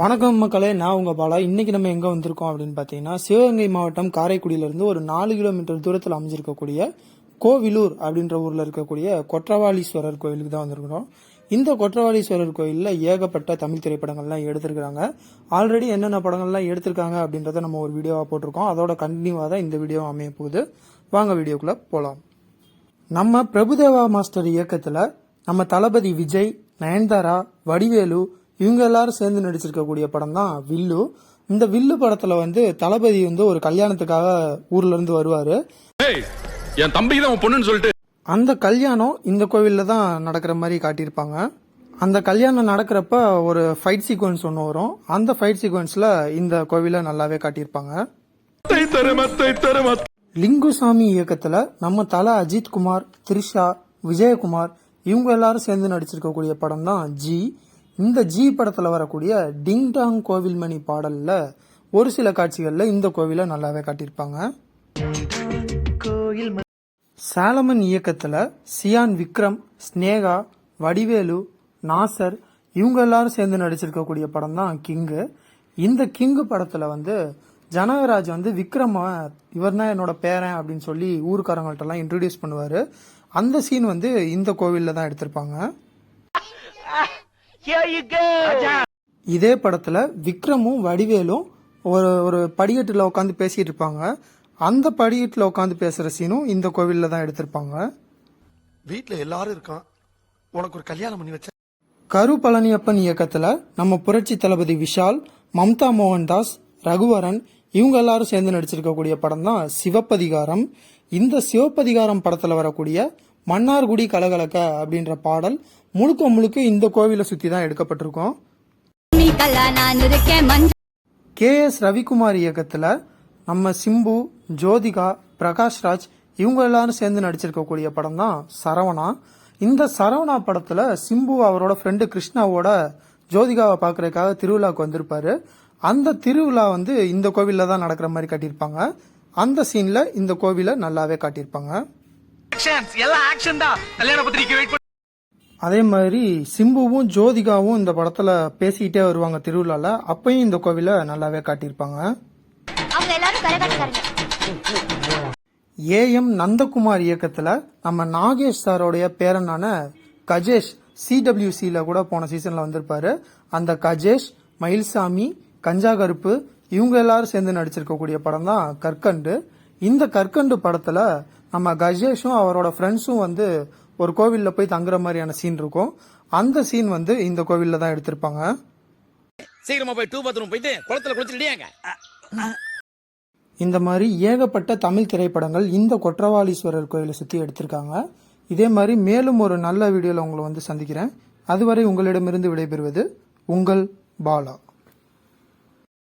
வணக்கம் மக்களே நான் உங்க பாலா. இன்னைக்கு நம்ம எங்க வந்திருக்கோம் அப்படின்னு பாத்தீங்கன்னா சிவகங்கை மாவட்டம் காரைக்குடியில இருந்து ஒரு நாலு கிலோமீட்டர் தூரத்தில் அமைஞ்சிருக்கக்கூடிய கோவிலூர் அப்படின்ற ஊர்ல இருக்கக்கூடிய கொற்றவாளீஸ்வரர் கோயிலுக்கு தான் வந்திருக்கிறோம். இந்த கொற்றவாளீஸ்வரர் கோயிலில் ஏகப்பட்ட தமிழ் திரைப்படங்கள்லாம் எடுத்திருக்கிறாங்க. ஆல்ரெடி என்னென்ன படங்கள்லாம் எடுத்திருக்காங்க அப்படின்றத நம்ம ஒரு வீடியோவாக போட்டிருக்கோம். அதோட கண்டினியூவாக தான் இந்த வீடியோ அமைய போகுது. வாங்க வீடியோக்குள்ளே போகலாம் நம்ம பிரபுதேவா மாஸ்டர் இயக்கத்தில் நம்ம தளபதி விஜய் நயன்தாரா வடிவேலு இவங்க எல்லாரும் சேர்ந்து நடிச்சிருக்கக்கூடிய படம் தான் வில்லு. இந்த வில்லு படத்துல வந்து தளபதி வந்து ஒரு கல்யாணத்துக்காக ஊர்ல இருந்து வருவாரு. என் தம்பிக்கு தான் பொண்ணுன்னு சொல்லிட்டு. அந்த கல்யாணம் இந்த கோவில்ல தான் நடக்கிற மாதிரி காட்டியிருப்பாங்க. அந்த கல்யாணம் நடக்கிறப்ப ஒரு ஃபைட் சீக்வன்ஸ் ஒன்று வரும். அந்த ஃபைட் சீக்வன்ஸ்ல இந்த கோவிலை நல்லாவே காட்டியிருப்பாங்க. லிங்குசாமி இயக்கத்துல நம்ம தல அஜித் குமார் த்ரிஷா விஜயகுமார் இவங்க எல்லாரும் சேர்ந்து நடிச்சிருக்கக்கூடிய படம் தான் ஜி. இந்த ஜி படத்துல வரக்கூடிய டிங் டாங் கோவில்மணி பாடல்ல ஒரு சில காட்சிகள்ல இந்த கோவிலை நல்லாவே காட்டியிருப்பாங்க. சாலமன் இயக்கத்துல சியான் விக்ரம் ஸ்னேகா வடிவேலு நாசர் இவங்க எல்லாரும் சேர்ந்து நடிச்சிருக்கக்கூடிய படம் தான் கிங்கு. இந்த கிங்கு படத்துல வந்து ஜனகராஜ் வந்து விக்ரம இவர் தான் என்னோட பேரன் அப்படின்னு சொல்லி ஊருக்காரங்கள்ட்ட எல்லாம் இன்ட்ரடியூஸ் பண்ணுவாரு. அந்த சீன் வந்து இந்த கோவில்ல தான் எடுத்திருப்பாங்க. இதே படத்துல விக்ரமும் வடிவேலும் ஒரு ஒரு படிக்கட்டுல உட்காந்து பேசிட்டு இருப்பாங்க. அந்த படிக்கட்டுல உட்காந்து பேசுற சீனும் இந்த கோவில்ல தான் எடுத்திருப்பாங்க. வீட்ல எல்லாரும் இருக்கான். உனக்கு ஒரு கல்யாணம் பண்ணி வச்ச கரு பழனியப்பன் இயக்கத்துல நம்ம புரட்சி தளபதி விஷால் மம்தா மோகன்தாஸ் ரகுவரன் இவங்க எல்லாரும் சேர்ந்து நடிச்சிருக்கக்கூடிய படம் தான் சிவப்பதிகாரம். இந்த சிவப்பதிகாரம் படத்துல வரக்கூடிய மன்னார்குடி கலகலக்க அப்படின்ற பாடல் முழுக்க முழுக்க இந்த கோவிலை சுத்தி தான் எடுக்கப்பட்டிருக்கும். கே எஸ் ரவிக்குமார் இயக்கத்துல நம்ம சிம்பு ஜோதிகா பிரகாஷ்ராஜ் இவங்க எல்லாரும் சேர்ந்து நடிச்சிருக்கக்கூடிய படம் தான் சரவணா. இந்த சரவணா படத்துல சிம்பு அவரோட ஃப்ரெண்டு கிருஷ்ணாவோட ஜோதிகாவை பார்க்கறதுக்காக திருவிழாவுக்கு வந்திருப்பாரு. அந்த திருவிழா வந்து இந்த கோவில்ல தான் நடக்கிற மாதிரி காட்டியிருப்பாங்க. அந்த சீன்ல இந்த கோவிலை நல்லாவே காட்டியிருப்பாங்க. அதே மாதிரி சிம்புவும் ஜோதிகாவும் இந்த படத்துல பேசிக்கிட்டே வருவாங்க திருவிழால. அப்பயும் இந்த கோவிலை நல்லாவே காட்டியிருப்பாங்க. ஏஎம் நந்தகுமார் இயக்கத்துல நம்ம நாகேஷ் சாரோடைய பேரனான கஜேஷ் சிடபிள்யூசியில கூட போன சீசன்ல வந்திருப்பாரு. அந்த கஜேஷ் மயில்சாமி கஞ்சா கருப்பு இவங்க எல்லாரும் சேர்ந்து நடிச்சிருக்கக்கூடிய படம் தான் கற்கண்டு. இந்த கற்கண்டு படத்துல நம்ம கஜேஷும் அவரோட ஃப்ரெண்ட்ஸும் வந்து ஒரு கோவில்ல போய் தங்குற மாதிரியான சீன் இருக்கும். அந்த சீன் வந்து இந்த கோவில்ல தான் எடுத்திருப்பாங்க. சீக்கிரமா போய் டூ பாத்ரூம் போயிட்டு குளத்துல குளிச்சுட்டியாங்க இந்த மாதிரி ஏகப்பட்ட தமிழ் திரைப்படங்கள் இந்த கொற்றவாளீஸ்வரர் கோயிலை சுற்றி எடுத்திருக்காங்க. இதே மாதிரி மேலும் ஒரு நல்ல வீடியோவில் உங்களை வந்து சந்திக்கிறேன். அதுவரை உங்களிடமிருந்து விடைபெறுவது உங்கள் பாலா.